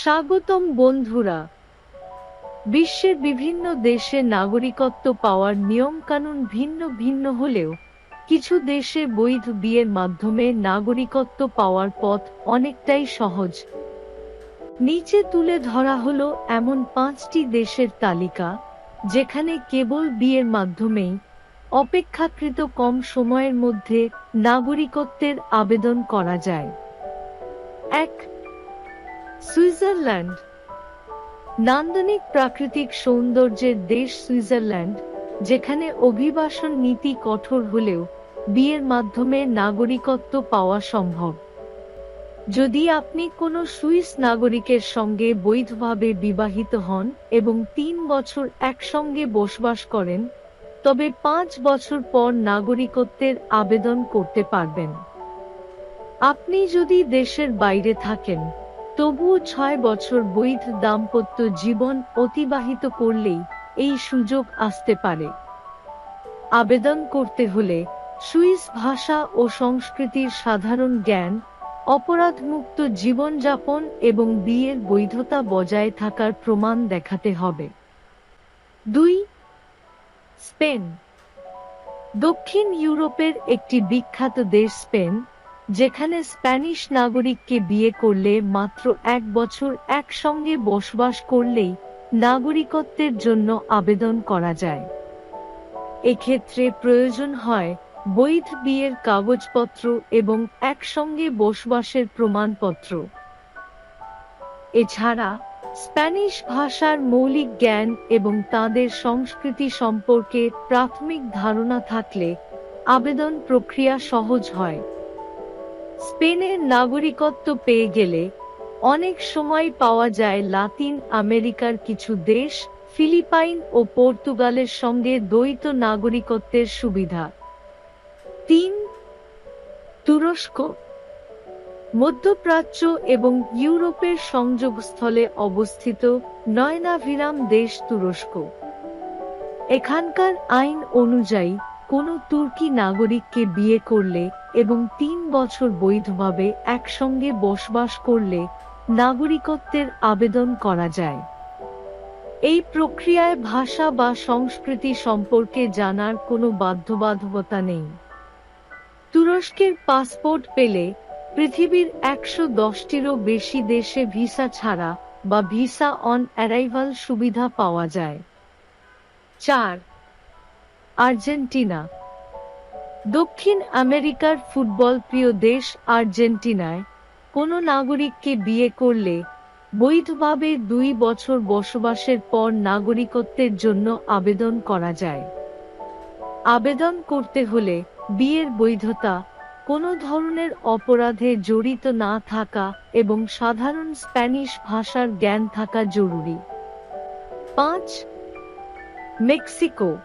স্বাগতম বন্ধুরা। বিশ্বের বিভিন্ন দেশে নাগরিকত্ব পাওয়ার নিয়মকানুন ভিন্ন ভিন্ন হলেও কিছু দেশে বৈধ বিয়ের মাধ্যমে নাগরিকত্ব পাওয়ার পথ অনেকটাই সহজ। নিচে তুলে ধরা হলো এমন পাঁচটি দেশের তালিকা, যেখানে কেবল বিয়ের মাধ্যমেই অপেক্ষাকৃত কম সময়ের মধ্যে নাগরিকত্বের আবেদন করা যায়। এক সুইজারল্যান্ড। নান্দনিক প্রাকৃতিক সৌন্দর্যের দেশ সুইজারল্যান্ড, যেখানে অভিবাসন নীতি কঠোর হলেও বিয়ের মাধ্যমে নাগরিকত্ব পাওয়া সম্ভব। যদি আপনি কোনো সুইস নাগরিকের সঙ্গে বৈধভাবে বিবাহিত হন এবং তিন বছর একসঙ্গে বসবাস করেন, তবে পাঁচ বছর পর নাগরিকত্বের আবেদন করতে পারবেন। আপনি যদি দেশের বাইরে থাকেন তবুও ছয় বছর বৈধ দাম্পত্য জীবন অতিবাহিত করলেই এই সুযোগ আসতে পারে। আবেদন করতে হলে সুইস ভাষা ও সংস্কৃতির সাধারণ জ্ঞান, অপরাধমুক্ত জীবনযাপন এবং বিয়ের বৈধতা বজায় থাকার প্রমাণ দেখাতে হবে। দুই, স্পেন। দক্ষিণ ইউরোপের একটি বিখ্যাত দেশ স্পেন যেখানে স্প্যানিশ নাগরিককে বিয়ে করলে মাত্র এক বছর একসঙ্গে বসবাস করলেই নাগরিকত্বের জন্য আবেদন করা যায়। এক্ষেত্রে প্রয়োজন হয় বৈধ বিয়ের কাগজপত্র এবং একসঙ্গে বসবাসের প্রমাণপত্র। এছাড়া স্প্যানিশ ভাষার মৌলিক জ্ঞান এবং তাদের সংস্কৃতি সম্পর্কে প্রাথমিক ধারণা থাকলে আবেদন প্রক্রিয়া সহজ হয়। স্পেনের নাগরিকত্ব পেয়ে গেলে অনেক সময় পাওয়া যায় লাতিন আমেরিকার কিছু দেশ, ফিলিপাইন ও পর্তুগালের সঙ্গে দ্বৈত নাগরিকত্বের সুবিধা। তিন, তুরস্ক, মধ্যপ্রাচ্য এবং ইউরোপের সংযোগস্থলে অবস্থিত নয়নাভিরাম দেশ তুরস্ক। এখানকার আইন অনুযায়ী কোনো তুর্কি নাগরিককে বিয়ে করলে এবং তিন বছর বৈধভাবে একসঙ্গে বসবাস করলে নাগরিকত্বের আবেদন করা যায়। এই প্রক্রিয়ায় ভাষা বা সংস্কৃতি সম্পর্কে জানার কোনো বাধ্যবাধকতা নেই। তুরস্কের পাসপোর্ট পেলে পৃথিবীর একশো দশটিরও বেশি দেশে ভিসা ছাড়া বা ভিসা অন অ্যারাইভাল সুবিধা পাওয়া যায়। চার আর্জেন্টিনা। দক্ষিণ আমেরিকার ফুটবল প্রিয় দেশ আর্জেন্টিনায় কোনো নাগরিককে বিয়ে করলে বৈধভাবে দুই বছর বসবাসের পর নাগরিকত্বের জন্য আবেদন করা যায়। আবেদন করতে হলে বিয়ের বৈধতা, কোনো ধরনের অপরাধে জড়িত না থাকা এবং সাধারণ স্প্যানিশ ভাষার জ্ঞান থাকা জরুরি। পাঁচ, মেক্সিকো।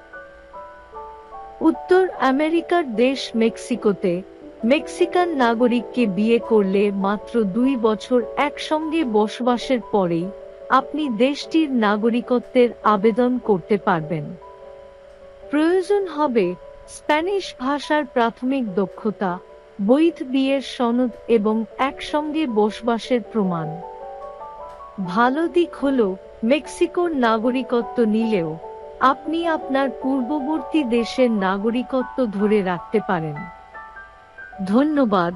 উত্তর আমেরিকার দেশ মেক্সিকোতে, মেক্সিকান নাগরিককে বিয়ে করলে মাত্র দুই বছর একসঙ্গে বসবাসের পরেই আপনি দেশটির নাগরিকত্বের আবেদন করতে পারবেন। প্রয়োজন হবে স্প্যানিশ ভাষার প্রাথমিক দক্ষতা, বৈধ বিয়ের সনদ এবং একসঙ্গে বসবাসের প্রমাণ। ভালো দিক হল মেক্সিকোর নাগরিকত্ব নিলেও আপনি আপনার পূর্ববর্তী দেশের নাগরিকত্ব ধরে রাখতে পারেন। ধন্যবাদ।